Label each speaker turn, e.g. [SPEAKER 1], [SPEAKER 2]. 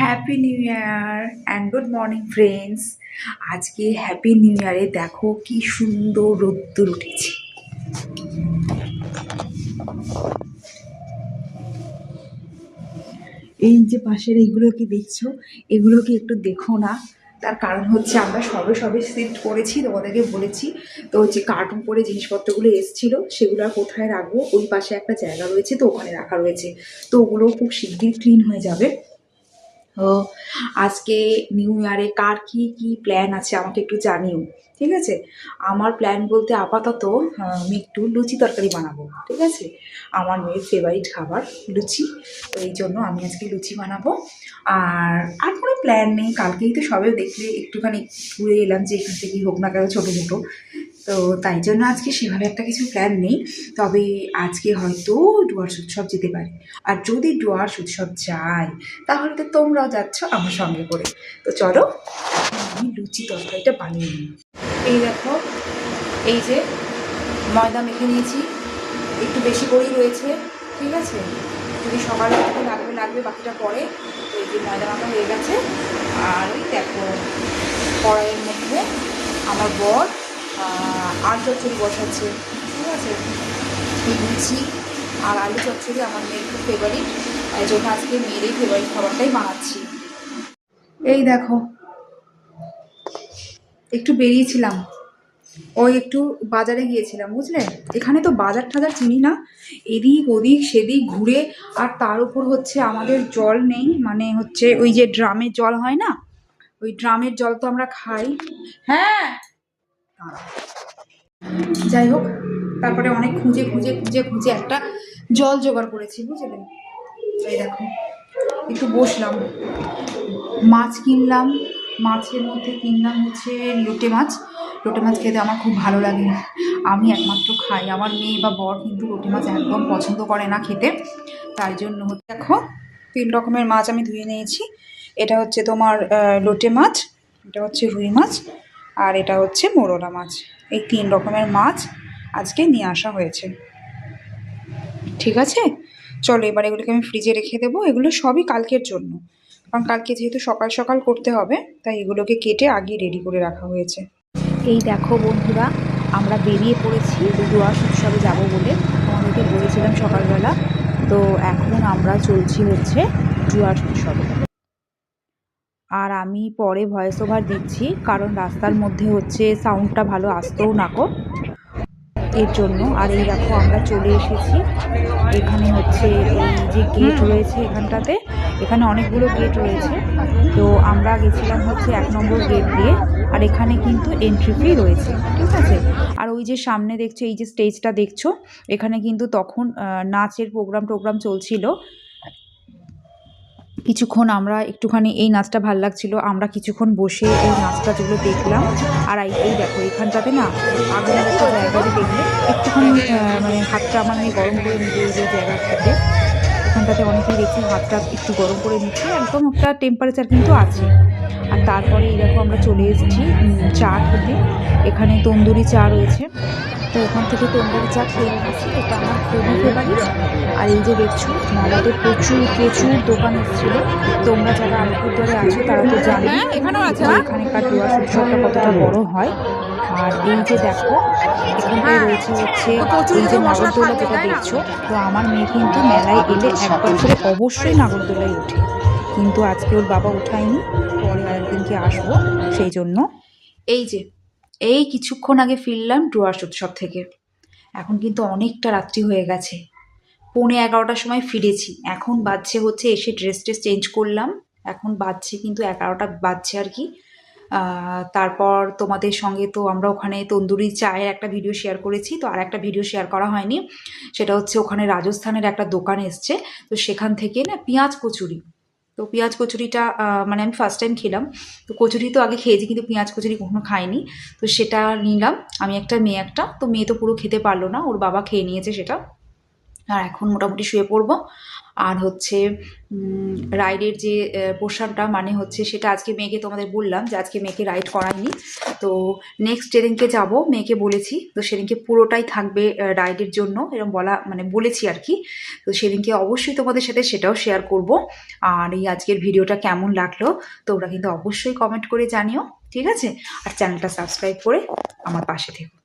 [SPEAKER 1] Happy new year and good morning friends আজকে happy new ইয়ারে দেখো কি সুন্দর রোদ্দুর উঠেছে। এই যে পাশের এইগুলোকে দেখছ, এগুলোকে একটু দেখো না। তার কারণ হচ্ছে আমরা সবে সবে শিফট করেছি, তোমাদেরকে বলেছি। তো হচ্ছে কার্টুন করে জিনিসপত্রগুলো এসছিল, সেগুলো আর কোথায় রাখব? ওই পাশে একটা জায়গা রয়েছে, তো ওখানে রাখা রয়েছে। তো ওগুলো খুব শিগগির ক্লিন হয়ে যাবে। তো আজকে নিউ ইয়ারে কার কি কি প্ল্যান আছে আমাকে একটু জানিও, ঠিক আছে? আমার প্ল্যান বলতে আপাতত আমি একটু লুচি তরকারি বানাবো, ঠিক আছে? আমার মেয়ের ফেভারিট খাবার লুচি, তো এই জন্য আমি আজকে লুচি বানাবো। আর আর কোনো প্ল্যান নেই, কালকেই তো সবে দেখলে একটুখানি ঘুরে এলাম যে এখান থেকেই হোক না কেন ছোটো ছোটো তো তাই জন্য আজকে সেভাবে একটা কিছু প্ল্যান নেই। তবে আজকে হয়তো ডুয়ার্স উৎসব যেতে পারি। আর যদি ডুয়ার্স উৎসব যায়, তাহলে তো তোমরাও যাচ্ছ আমার সঙ্গে করে। তো চলো আমি লুচি তরকারিটা বানিয়ে নিই। এই দেখো, এই যে ময়দা মেখে নিয়েছি। একটু বেশি করেই রয়েছে, ঠিক আছে? যদি সকালে একটু লাগবে লাগবে বাকিটা পরে। এই যে ময়দা মাখা হয়ে গেছে। আর ওই দেখো, কড়াইয়ের মধ্যে আমার বর আলু চচ্চড়ি বসাচ্ছে। ঠিক আছে? এই লুচি আর আলু চচ্চড়ি আমার মেয়ের খুব ফেভারিট তাই জন্য আজকে মেয়ের এই ফেভারিট খাবারটাই বানাচ্ছি। এই দেখো, একটু বেরিয়েছিলাম। ওই একটু বাজারে গিয়েছিলাম, বুঝলে? এখানে তো বাজার টাজার চিনি না, এদিক ওদিক সেদিক ঘুরে, আর তার উপর হচ্ছে আমাদের জল নেই মানে হচ্ছে ওই যে ড্রামের জল হয় না? ওই ড্রামের জল তো আমরা খাই। হ্যাঁ? যাই হোক, তারপরে অনেক খুঁজে খুঁজে খুঁজে খুঁজে একটা জল জোগাড় করেছি, বুঝলেন? এই দেখো, একটু বসলাম। মাছ কিনলাম, মাছের মধ্যে কিনলাম হচ্ছে লোটে মাছ। লোটে মাছ খেতে আমার খুব ভালো লাগে। আমি একমাত্র খাই, আমার মেয়ে বা বর কিন্তু লোটে মাছ একদম পছন্দ করে না খেতে। তাই জন্য হচ্ছে দেখো, তিন রকমের মাছ আমি ধুয়ে নিয়েছি। এটা হচ্ছে তোমার লোটে মাছ, এটা হচ্ছে রুই মাছ। আর এটা হচ্ছে মোরলা মাছ। এই তিন রকমের মাছ আজকে নিয়ে আসা হয়েছে। ঠিক আছে? চলো এবার এগুলোকে আমি ফ্রিজে রেখে দেবো। এগুলো সবই কালকের জন্য। কারণ কালকে যেহেতু সকাল সকাল করতে হবে, তাই এগুলোকে কেটে আগে রেডি করে রাখা হয়েছে। এই দেখো বন্ধুরা, আমরা বেরিয়ে পড়েছি। ডুয়ার্স উৎসবে যাব বলে আমাদেরকে বলেছিলাম সকালবেলা। তো এখন আমরা চলছি হচ্ছে ডুয়ার্স উৎসবে। আর আমি পরে ভয়েস ওভার দিচ্ছি, কারণ রাস্তার মধ্যে হচ্ছে সাউন্ডটা ভালো আসতেও নাকো এর জন্য, আর এই দেখো আমরা চলে এসেছি। এখানে হচ্ছে এই যে গেট রয়েছে এখানটাতে, এখানে অনেকগুলো গেট রয়েছে। তো আমরা গেছিলাম হচ্ছে এক নম্বর গেট দিয়ে, আর এখানে কিন্তু এন্ট্রি ফি রয়েছে, ঠিক আছে? আর ওই যে সামনে দেখছ, এই যে স্টেজটা দেখছ, এখানে কিন্তু তখন নাচের প্রোগ্রাম টোগ্রাম চলছিল। কিছুক্ষণ আমরা একটুখানি এই নাচটা ভালো লাগছিল। আমরা কিছুক্ষণ বসে এই নাচটা যেগুলো দেখলাম। আর এই দেখো, এখানটাতে না আগুনের একটা জায়গাতে দেখলে, একটুখানি মানে হাতটা আমার মেয়ে গরম করে নিতে এই যে জায়গাটাতে। এখানটাতে অনেকেই দেখছি হাতটা একটু গরম করে নিচ্ছে, একদম একটা টেম্পারেচার কিন্তু আছে। আর তারপরে এই দেখো আমরা চলে এসেছি চা খেতে। এখানে তন্দুরি চা রয়েছে। তো এখান থেকে তন্দুরি চা খেয়ে নিয়েছি এটা আমার খুবই ফেভারিট আর এই যে দেখছ মেলাতে প্রচুর প্রচুর দোকান এসেছিল। তোমরা যারা আলিপুরদুয়ারে আছো তারা তো জানো
[SPEAKER 2] এখানেও আছে, হ্যাঁ?
[SPEAKER 1] এখানকার ডুয়ার্স উৎসবটা কতটা বড় হয়। আর এই যে দেখো এখানটায় রয়েছে হচ্ছে এই যে নাগরদোলা যেটা দেখছ তো আমার মেয়ে কিন্তু মেলায় এলে একবার করে অবশ্যই নাগরদোলায় ওঠে। কিন্তু আজকে ওর বাবা উঠায়নি পরে আরেকদিনকে আসব সেই জন্য। এই যে এই কিছুক্ষণ আগে ফিরলাম ডুয়ার্স উৎসব থেকে। এখন কিন্তু অনেকটা রাত্রি হয়ে গেছে। পৌনে এগারোটার সময় ফিরেছি। এখন বাজছে হচ্ছে এসে ড্রেস ট্রেস চেঞ্জ করলাম। এখন বাজছে কিন্তু এগারোটা বাজছে আর কি। তারপর তোমাদের সঙ্গে তো আমরা ওখানে তন্দুরি চায়ের একটা ভিডিও শেয়ার করেছি, তো আর একটা ভিডিও শেয়ার করা হয়নি। সেটা হচ্ছে ওখানে রাজস্থানের একটা দোকান এসছে। তো সেখান থেকে না পেঁয়াজ কচুরি। তো পেঁয়াজ কচুরিটা মানে আমি ফার্স্ট টাইম খেলাম। তো কচুরি তো আগে খেয়েছি, কিন্তু পেঁয়াজ কচুরি কখনো খাইনি। তো সেটা নিলাম। আমি একটা মেয়ে একটা, তো মেয়ে তো পুরো খেতে পারল না, ওর বাবা খেয়ে নিয়েছে সেটা। আর এখন মোটামুটি শুয়ে পড়ব। আর হচ্ছে রাইডের যে পোর্শনটা মানে হচ্ছে সেটা আজকে মেয়েকে তোমাদের বললাম যে আজকে মেয়েকে রাইড করাইনি। তো নেক্সট যেদিনকে যাব, মেয়েকে বলেছি, তো সেদিনকে পুরোটাই থাকবে রাইডের জন্য এরকম বলা মানে বলেছি আর কি। তো সেদিনকে অবশ্যই তোমাদের সাথে সেটাও শেয়ার করব। আর এই আজকের ভিডিওটা কেমন লাগল, তোমরা কিন্তু অবশ্যই কমেন্ট করে জানিও, ঠিক আছে? আর চ্যানেলটা সাবস্ক্রাইব করে আমার পাশে থেকো।